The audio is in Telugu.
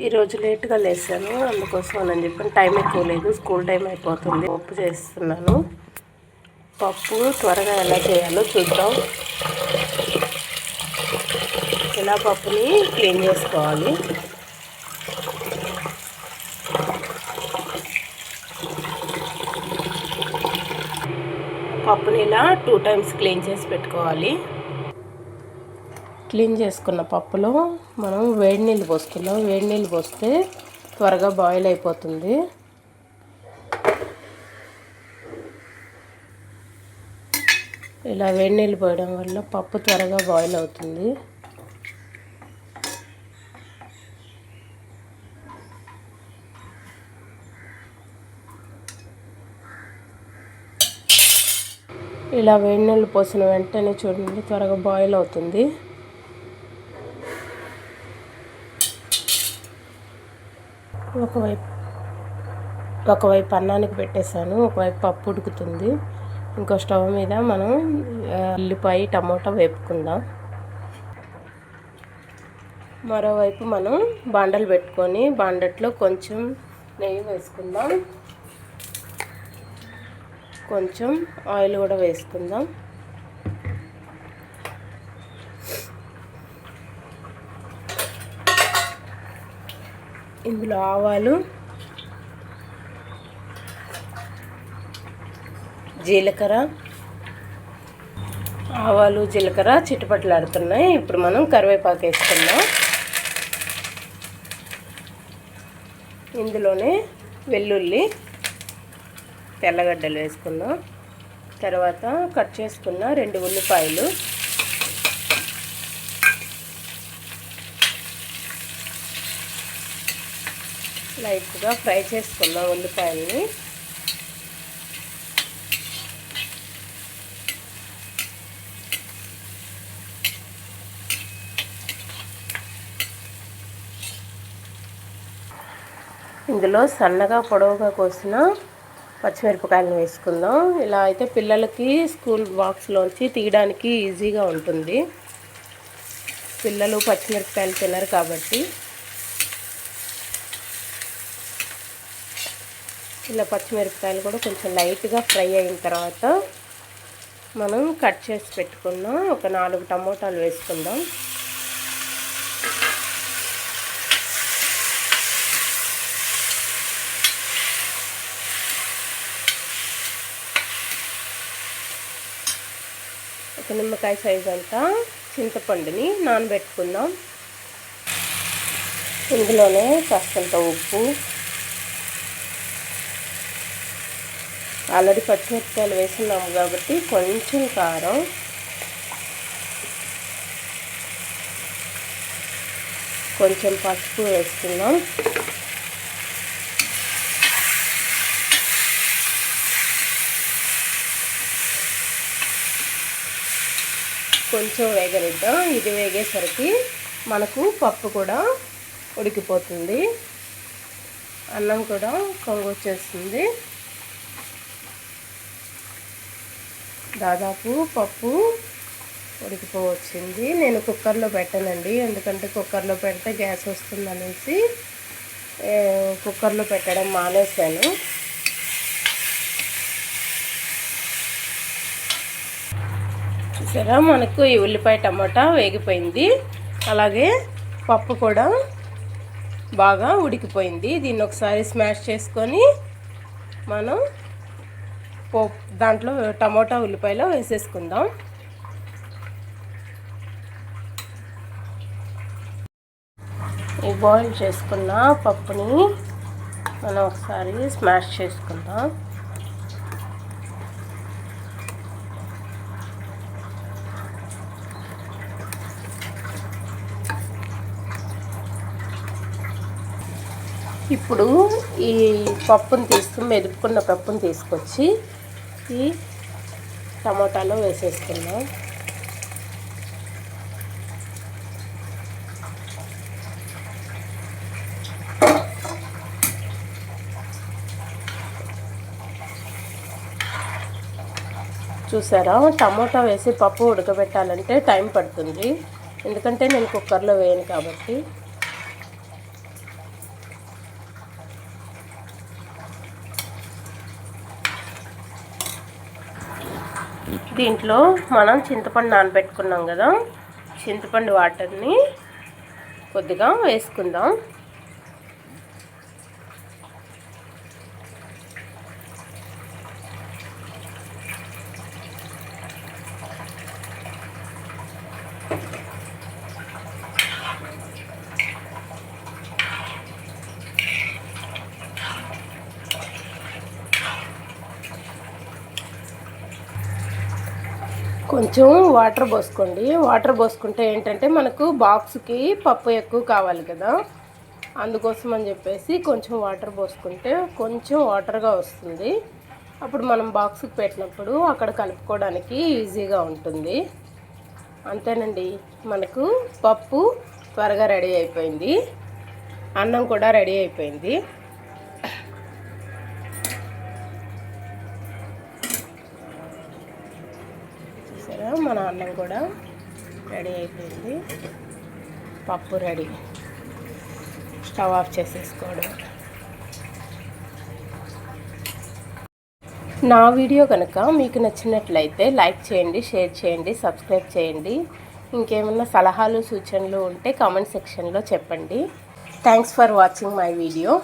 ఈరోజు లేట్గా లేసాను అందుకోసం అని చెప్పి టైం ఎక్కువ లేదు స్కూల్ టైం అయిపోతుంది. పప్పు చేస్తున్నాను. పప్పు త్వరగా ఎలా చేయాలో చూద్దాం. ఇలా పప్పుని క్లీన్ చేసుకోవాలి? పప్పుని ఇలా టూ టైమ్స్ క్లీన్ చేసి పెట్టుకోవాలి. క్లీన్ చేసుకున్న పప్పులో మనం వేడి నీళ్ళు పోసుకుందాం. వేడి నీళ్ళు పోస్తే త్వరగా బాయిల్ అయిపోతుంది. ఇలా వేడి నీళ్ళు పోయడం వల్ల పప్పు త్వరగా బాయిల్ అవుతుంది. ఇలా వేడి నీళ్ళు పోసిన వెంటనే చూడండి త్వరగా బాయిల్ అవుతుంది. ఒకవైపు ఒకవైపు అన్నానికి పెట్టేశాను ఒకవైపు పప్పు ఉడుకుతుంది. ఇంకో స్టవ్ మీద మనం ఉల్లిపాయ టమోటా వేపుకుందాం. మరోవైపు మనం బాండలు పెట్టుకొని బాండట్లో కొంచెం నెయ్యి వేసుకుందాం. కొంచెం ఆయిల్ కూడా వేసుకుందాం. ఇందులో ఆవాలు జీలకర్ర ఆవాలు జీలకర్ర చిట్టుపట్లాడుతున్నాయి ఇప్పుడు మనం కరివేపాకు వేసుకుందాం. ఇందులోనే వెల్లుల్లి తెల్లగడ్డలు వేసుకుందాం. తర్వాత కట్ చేసుకున్న రెండు ఉల్లిపాయలు లైట్గా ఫ్రై చేసుకుందాం ఉల్లిపాయల్ని. ఇందులో సన్నగా పొడవుగా కోసిన పచ్చిమిరపకాయలు వేసుకుందాం. ఇలా అయితే పిల్లలకి స్కూల్ బాక్స్లోంచి తీయడానికి ఈజీగా ఉంటుంది. పిల్లలు పచ్చిమిరపకాయలు తినరు కాబట్టి ఇలా పచ్చిమిరపకాయలు కూడా కొంచెం లైట్గా ఫ్రై అయిన తర్వాత మనం కట్ చేసి పెట్టుకున్నాం ఒక నాలుగు టమోటాలు వేసుకుందాం. ఒక నిమ్మకాయ సైజ్ అంతా చింతపండుని నానబెట్టుకుందాం. ఇందులోనే కాస్తంత ఉప్పు ఆల్రెడీ పచ్చిమిరపకాయలు వేసున్నాము కాబట్టి కొంచెం కారం. కొంచెం పసుపు వేసుకుందాం. కొంచెం వేగనిద్దాం. ఇది వేగేసరికి మనకు పప్పు కూడా ఉడికిపోతుంది. అన్నం కూడా కొంగొచ్చేస్తుంది దాదాపు పప్పు ఉడికిపోవచ్చింది. నేను కుక్కర్లో పెట్టానండి. ఎందుకంటే కుక్కర్లో పెడితే గ్యాస్ వస్తుందనేసి కుక్కర్లో పెట్టడం మానేశాను. చూసారా? మనకు ఈ ఉల్లిపాయ టమాటా వేగిపోయింది. అలాగే పప్పు కూడా బాగా ఉడికిపోయింది. దీన్ని ఒకసారి స్మాష్ చేసుకొని మనం పోప్ దాంట్లో టమోటా ఉల్లిపాయలు వేసేసుకుందాం. ఈ బాయిల్ చేసుకున్న పప్పుని మనం ఒకసారి స్మాష్ చేసుకుందాం. ఇప్పుడు ఈ పప్పుని తీసుకుని మెదుపుకున్న పప్పుని తీసుకొచ్చి ఈ టమోటాలో వేసేసుకుందాం చూసారా? టమోటా వేసి పప్పు ఉడకబెట్టాలంటే టైం పడుతుంది. ఎందుకంటే నేను కుక్కర్లో వేయను కాబట్టి. దీంట్లో మనం చింతపండు నానబెట్టుకున్నాం కదా. చింతపండు వాటర్ని కొద్దిగా వేసుకుందాం. కొంచెం వాటర్ పోసుకోండి. వాటర్ పోసుకుంటే ఏంటంటే మనకు బాక్స్కి పప్పు ఎక్కువ కావాలి కదా. అందుకోసం అని చెప్పేసి కొంచెం వాటర్ పోసుకుంటే కొంచెం వాటర్గా వస్తుంది. అప్పుడు మనం బాక్స్కి పెట్టినప్పుడు అక్కడ కలుపుకోవడానికి ఈజీగా ఉంటుంది. అంతేనండి. మనకు పప్పు త్వరగా రెడీ అయిపోయింది. అన్నం కూడా రెడీ అయిపోయింది. చూసారా మన అన్నం కూడా రెడీ అయిపోయింది. పప్పు రెడీ. Stove off చేసేసుకోవడం. నా వీడియో కనుక మీకు నచ్చినట్లయితే లైక్ చేయండి షేర్ చేయండి సబ్స్క్రైబ్ చేయండి. ఇంకేమైనా సలహాలు సూచనలు ఉంటే కామెంట్ సెక్షన్లో చెప్పండి. Thanks for watching my video.